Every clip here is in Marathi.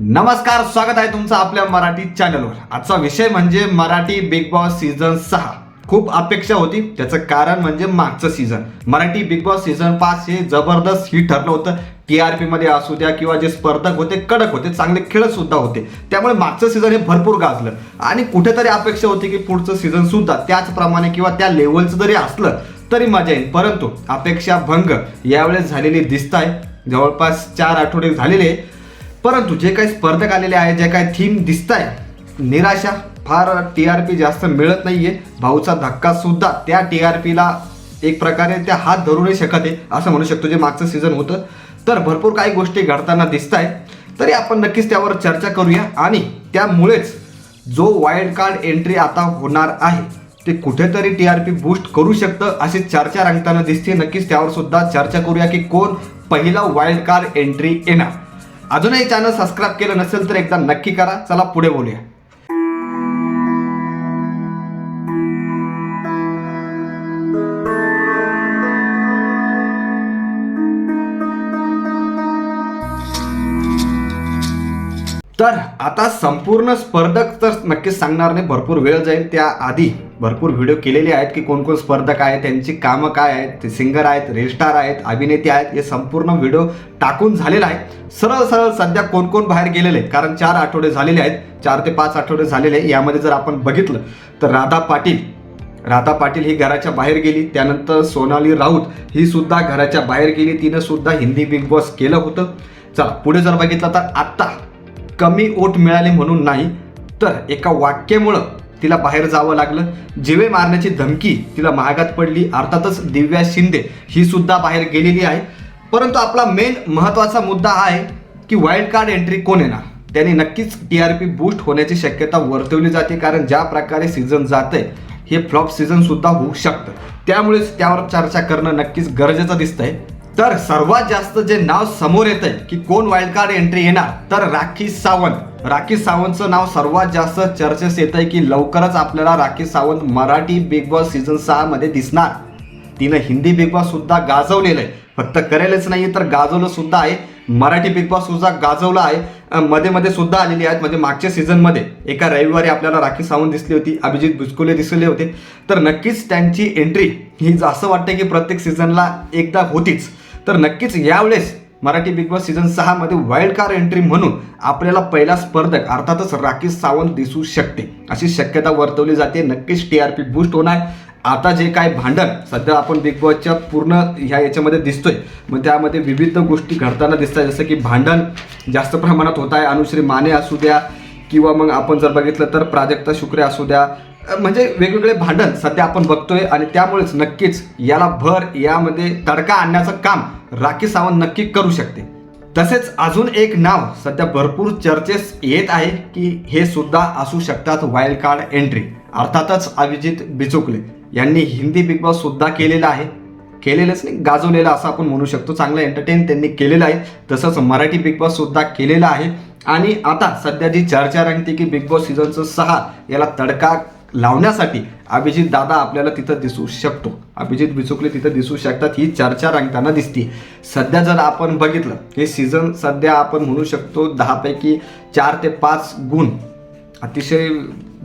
नमस्कार स्वागत आहे तुमचं आपल्या मराठी चॅनलवर. आजचा विषय म्हणजे मराठी बिग बॉस सीझन सहा. खूप अपेक्षा होती त्याचं कारण म्हणजे मागचं season. Marathi Bigg Boss season पाच हे जबरदस्त हिट ठरलं होतं. टी आर पीमध्ये असू द्या किंवा जे स्पर्धक होते कडक होते चांगले खेळत सुद्धा होते. त्यामुळे मागचं सीझन हे भरपूर गाजलं. आणि कुठेतरी अपेक्षा होती की पुढचं सीझन सुद्धा त्याचप्रमाणे किंवा त्या लेवलचं जरी असलं तरी मजा येईल. परंतु अपेक्षा भंग. यावेळेस झालेली दिसत आहे जवळपास चार आठवडे झालेले. आहे. परंतु जे काही स्पर्धक आलेले आहे जे काही थीम दिसत आहे निराशा फार टी आर पी जास्त मिळत नाही आहे भाऊचा धक्कासुद्धा त्या टी आर पीला एक प्रकारे त्या हात धरू नाही शकत आहे असं म्हणू शकतो जे मागचं सीझन होतं. तर भरपूर काही गोष्टी घडताना दिसत आहे तरी आपण नक्कीच त्यावर चर्चा करूया आणि त्यामुळेच जो वाईल्ड कार्ड एंट्री आता होणार आहे ते कुठेतरी टी आर पी बूस्ट करू शकतं अशी चर्चा रंगताना दिसते. नक्कीच त्यावर सुद्धा चर्चा करूया की कोण पहिला वाईल्ड कार्ड एंट्री येणार. अजूनही चॅनल सबस्क्राईब केलं नसेल तर एकदा नक्की करा. चला पुढे बोलूया. तर आता संपूर्ण स्पर्धक तर नक्कीच सांगणार नाही भरपूर वेळ जाईल त्या आधी भरपूर व्हिडिओ केलेले आहेत की कोण कोण स्पर्धक आहेत त्यांची कामं काय आहेत ते सिंगर आहेत रेस्टार आहेत अभिनेते आहेत हे संपूर्ण व्हिडिओ टाकून झालेला आहे. सरळ सरळ सध्या कोण कोण बाहेर गेलेले आहेत? कारण चार आठवडे झालेले आहेत. चार ते पाच आठवडे झालेले आहे. यामध्ये जर आपण बघितलं तर राधा पाटील राधा पाटील ही घराच्या बाहेर गेली. त्यानंतर सोनाली राऊत ही सुद्धा घराच्या बाहेर गेली. तिनं सुद्धा हिंदी बिग बॉस केलं होतं. चला पुढे जर बघितलं तर आत्ता कमी ओट मिळाले म्हणून नाही तर एका वाक्यामुळं तिला बाहेर जावं लागलं. जिवे मारण्याची धमकी तिला महागात पडली. अर्थातच दिव्या शिंदे ही सुद्धा बाहेर गेलेली आहे. परंतु आपला मेन महत्त्वाचा मुद्दा आहे की वाईल्ड कार्ड एंट्री कोण येणार? त्याने नक्कीच टी आर पी बूस्ट होण्याची शक्यता वर्तवली जाते कारण ज्या प्रकारे सीझन जाते हे फ्लॉप सीझन सुद्धा होऊ शकतं. त्यामुळेच त्यावर चर्चा करणं नक्कीच गरजेचं दिसतंय. तर सर्वात जास्त जे नाव समोर येतंय आहे की कोण वाईल्ड कार्ड एंट्री येणार तर राखी सावंत. राखी सावंतचं नाव सर्वात जास्त चर्चेस येत आहे की लवकरच आपल्याला Rakhi Sawant Marathi Bigg Boss season सहामध्ये दिसणार. तिनं हिंदी बिग बॉस सुद्धा गाजवलेलं आहे. फक्त करेलच नाही तर गाजवलं सुद्धा आहे. मराठी बिग बॉस सुद्धा गाजवलं आहे. मध्ये मध्ये सुद्धा आलेली आहेत. म्हणजे मागच्या सीझनमध्ये एका रविवारी आपल्याला राखी सावंत दिसली होती. अभिजित बुचकुले दिसले होते. तर नक्कीच त्यांची एंट्री ही असं वाटतं की प्रत्येक सीझनला एकदा होतीच. तर नक्कीच यावेळेस मराठी बिग बॉस सीझन सहा मध्ये वाईल्ड कार्ड एंट्री म्हणून आपल्याला पहिला स्पर्धक अर्थातच राखी सावंत दिसू शकते. अशी शक्यता वर्तवली जाते. नक्कीच टी आर पी बूस्ट होणार. आता जे काय भांडण सध्या आपण बिग बॉसच्या पूर्ण ह्या याच्यामध्ये दिसतोय. मग त्यामध्ये विविध गोष्टी घडताना दिसत आहेत जसं की भांडण जास्त प्रमाणात होत आहे. अनुश्री माने असू द्या किंवा मग आपण जर बघितलं तर प्राजक्ता शुक्रे असू द्या म्हणजे वेगवेगळे भांडण सध्या आपण बघतोय आणि त्यामुळेच नक्कीच याला भर यामध्ये तडका आणण्याचं काम राखी सावंत नक्की करू शकते. तसेच अजून एक नाव सध्या भरपूर चर्चेस येत आहे की हे सुद्धा असू शकतात वाईल्ड कार्ड एंट्री अर्थातच अभिजित बिचुकले यांनी हिंदी बिग बॉस सुद्धा केलेला आहे. केलेलंच नाही गाजवलेलं असं आपण म्हणू शकतो. चांगलं एंटरटेन त्यांनी केलेलं आहे. तसंच मराठी बिग बॉस सुद्धा केलेला आहे. आणि आता सध्या जी चर्चा रंगते की बिग बॉस सीझनचं सहा याला तडका लावण्यासाठी अभिजित दादा आपल्याला तिथं दिसू शकतो. अभिजित बिचुकले तिथं दिसू शकतात. ही चर्चा रंगताना दिसते. सध्या जर आपण बघितलं हे सीझन सध्या आपण म्हणू शकतो दहापैकी चार ते पाच गुण अतिशय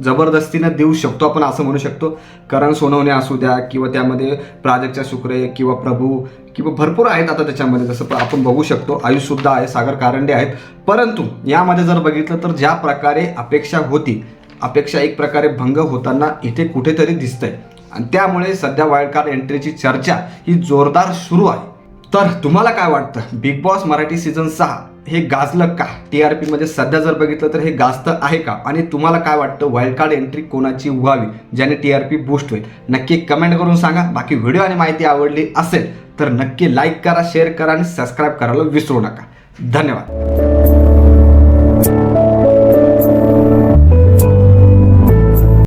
जबरदस्तीनं देऊ शकतो आपण असं म्हणू शकतो. करण सोनवणे असू द्या किंवा त्यामध्ये प्राजक्तच्या शुक्रे किंवा प्रभू किंवा भरपूर आहेत आता त्याच्यामध्ये. जसं आपण बघू शकतो आयुषसुद्धा आहे सागर कारंडे आहेत. परंतु यामध्ये जर बघितलं तर ज्या प्रकारे अपेक्षा होती अपेक्षा एक प्रकारे भंग होताना इथे कुठेतरी दिसतंय. आणि त्यामुळे सध्या वाईल्ड कार्ड एंट्रीची चर्चा ही जोरदार सुरू आहे. तर तुम्हाला काय वाटतं? बिग बॉस मराठी सीझन सहा हे गाजलं का? टी आर पीमध्ये सध्या जर बघितलं तर हे गाजतं आहे का? आणि तुम्हाला काय वाटतं? वाईल्ड कार्ड एंट्री कोणाची व्हावी ज्याने टी आर पी बूस्ट होईल? नक्की कमेंट करून सांगा. बाकी व्हिडिओ आणि माहिती आवडली असेल तर नक्की लाईक करा शेअर करा आणि सबस्क्राईब करायला विसरू नका. धन्यवाद.